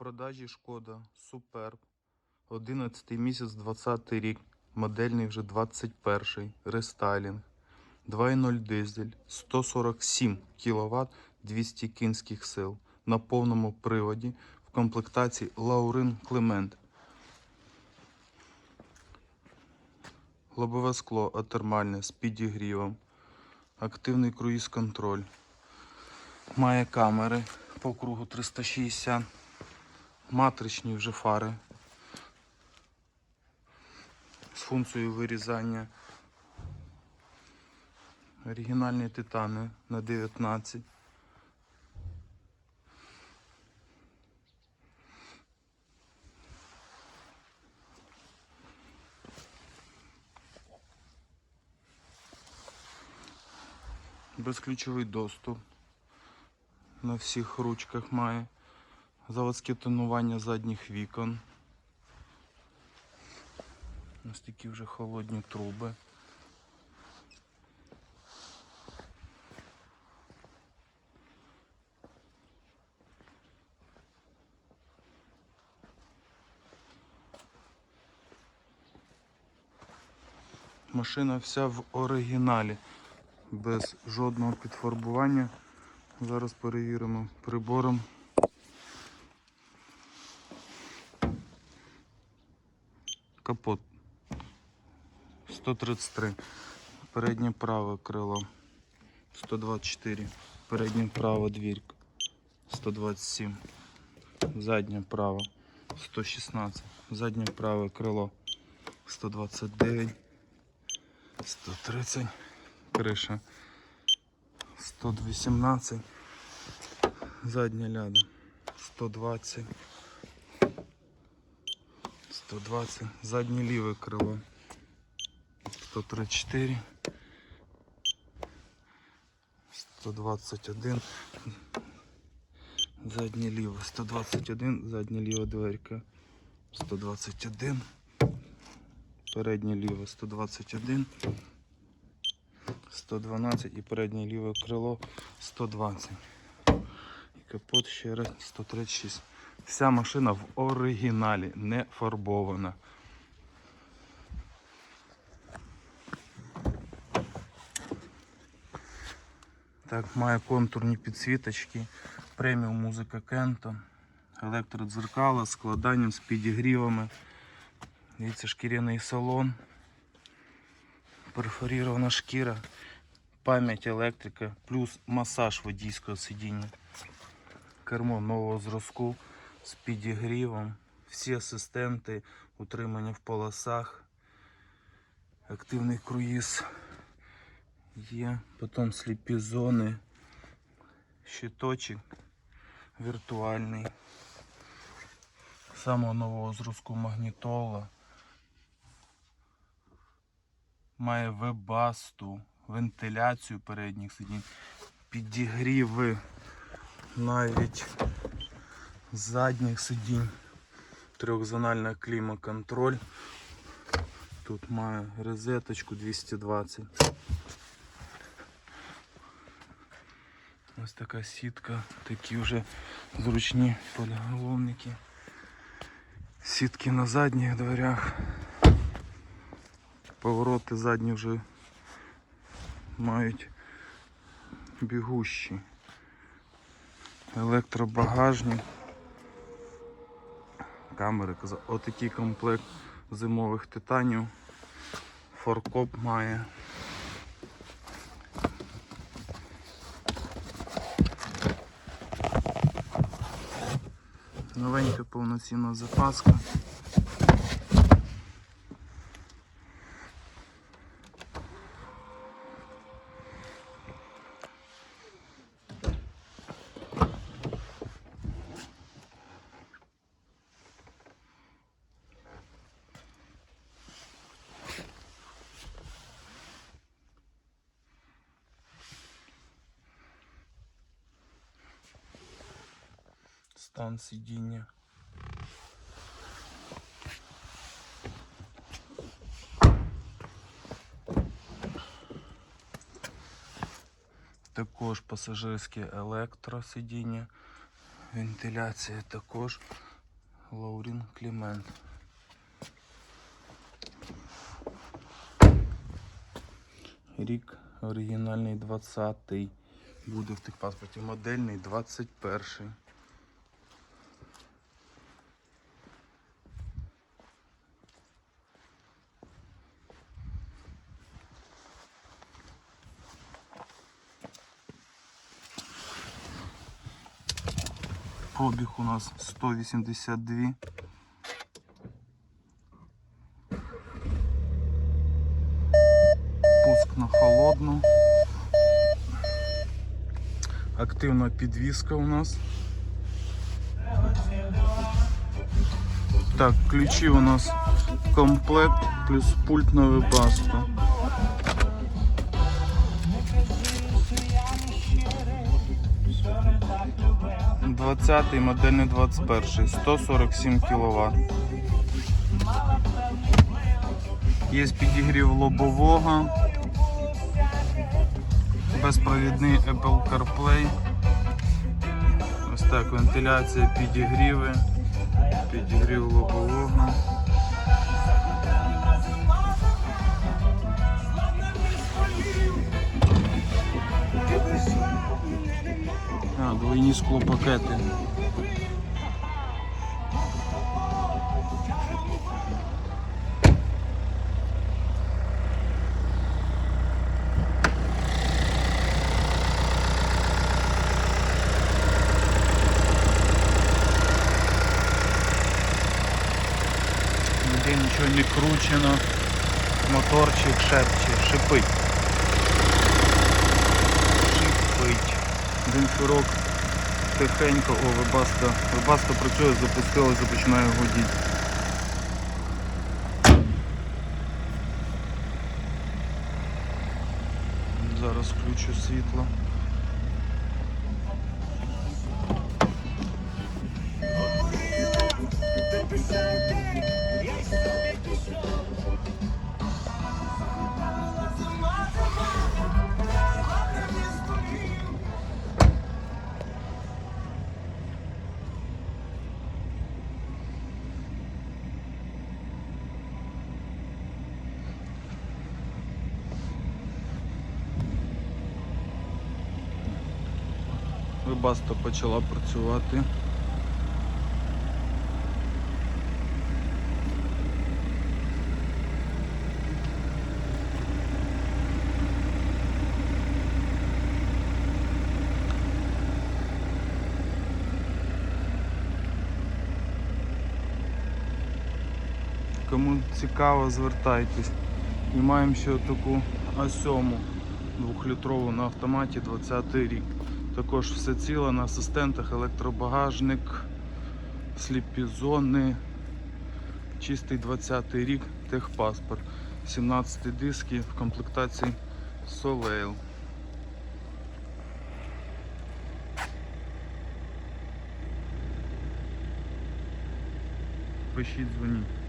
продажі шкода Суперб. 11 місяць 20 рік. Модельний вже 21 рестайлінг. 2.0 дизель, 147 кВт, 200 кінських сил. На повному приводі в комплектації Лаурин Клемент. Лобове скло атермальне з підігрівом. Активний круїз-контроль. Має камери по кругу 360. Матричні вже фари з функцією вирізання. Оригінальні титани на 19. Безключовий доступ на всіх ручках має. Заводське тонування задніх вікон. Ось такі вже холодні труби. Машина вся в оригіналі, без жодного підфарбування. Зараз перевіримо прибором. Капот 133. Переднє праве крило 124. Переднє право двірка 127. Заднє право 116. Заднє праве крило 129. 130. Криша 118. Задня ляда 120. 120. Заднє ліве крило 134. 121. Заднє ліве 121. Задня ліва дверка 121. Переднє ліве 121. 112 і переднє ліве крило 120. І капот ще раз 136. Вся машина в оригіналі, не фарбована. Так, має контурні підсвіточки, преміум музика Кенто, електродзеркала, з складанням, з підігрівами. Дивіться, шкіряний салон, перфорірована шкіра, пам'ять електрика, плюс масаж водійського сидіння. Кермо нового зразку з підігрівом, всі асистенти, утримання в полосах, активний круїз. Є, потім сліпі зони, щиточок віртуальний, самого нового зразку магнітола. Має вебасту, вентиляцію передніх сидінь, підігріви навіть задніх сидінь, трьохзональна клімаконтроль. Тут має розеточку 220. Ось така сітка, такі вже зручні подголовники. Сітки на задніх дверях. Повороти задні вже мають бігущі. Електробагажник. Камери казав. Отакий комплект зимових титанів. Форкоп має. Новенька повноцінна запаска. Стан сидіння. Також пасажирське електросидіння, вентиляція також Лаурін Клімент. Рік оригінальний 20-й. Буде в тих паспорті модельний 21-й. Пробіг у нас 182. Пуск на холодну. Активная подвеска у нас. Так, ключи у нас комплект плюс пульт на випаску. 20 модельний 21 147 кВт. Є підігрів лобового, безпровідний Apple CarPlay. Ось так, вентиляція, підігріви, підігрів лобового. А, двойні склопакети. Ніде нічого не кручено. Моторчик шепче, шипить. Один шурок тихенько, о, вебаста. Вебаста працює, запустилася, починає годіти. Зараз включу світло. Вебаста почала працювати. Кому цікаво, звертайтесь. І маємо ще таку А7 двохлітрову на автоматі 20 рік. Також все ціле на асистентах, електробагажник, сліпі зони, чистий 20 рік, техпаспорт, 17 диски в комплектації Soleil. Пишіть, дзвоніть.